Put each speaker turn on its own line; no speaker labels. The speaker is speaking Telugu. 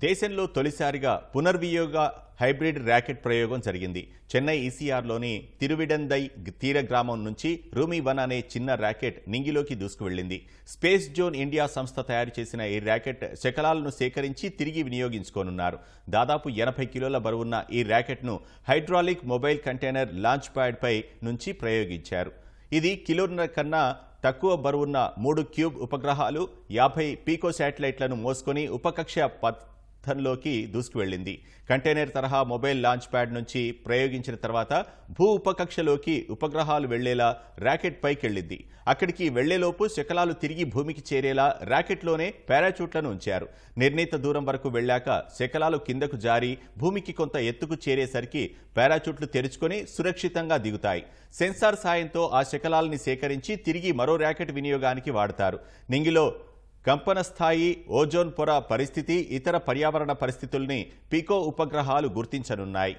దేశంలో తొలిసారిగా పునర్వియోగ హైబ్రిడ్ ర్యాకెట్ ప్రయోగం జరిగింది. చెన్నై ఈసీఆర్లోని తిరువిడందై తీర గ్రామం నుంచి రూమీ వన్ అనే చిన్న ర్యాకెట్ నింగిలోకి దూసుకువెళ్ళింది స్పేస్ జోన్ ఇండియా సంస్థ తయారు చేసిన ఈ ర్యాకెట్ శకలాలను సేకరించి తిరిగి వినియోగించుకోనున్నారు. దాదాపు ఎనభై కిలోల బరువున్న ఈ ర్యాకెట్ను హైడ్రాలిక్ మొబైల్ కంటైనర్ లాంచ్ ప్యాడ్పై నుంచి ప్రయోగించారు. ఇది కిలోన్నర కన్నా తక్కువ బరువున్న మూడు క్యూబ్ ఉపగ్రహాలు యాభై పీకో శాటిలైట్లను మోసుకొని ఉపకక్ష పథంలోకి దూసుకువెళ్ళింది కంటైనర్ తరహా మొబైల్ లాంచ్ ప్యాడ్ నుంచి ప్రయోగించిన తర్వాత భూ ఉపకక్షలోకి ఉపగ్రహాలు వెళ్ళేలా ర్యాకెట్ పైకెళ్ళింది అక్కడికి వెళ్ళేలోపు శకలాలు తిరిగి భూమికి చేరేలా ర్యాకెట్లోనే పారాచూట్లను ఉంచారు. నిర్ణీత దూరం వరకు వెళ్ళాక శకలాలు కిందకు జారి భూమికి కొంత ఎత్తుకు చేరేసరికి పారాచూట్లు తెరుచుకొని సురక్షితంగా దిగుతాయి. సెన్సార్ సాయంతో ఆ శకలాలని సేకరించి తిరిగి మరో ర్యాకెట్ వినియోగానికి వాడతారు. నింగిలో కంపన స్థాయి ఓజోన్ పొర పరిస్థితి ఇతర పర్యావరణ పరిస్థితుల్ని పీకో ఉపగ్రహాలు గుర్తించనున్నాయి.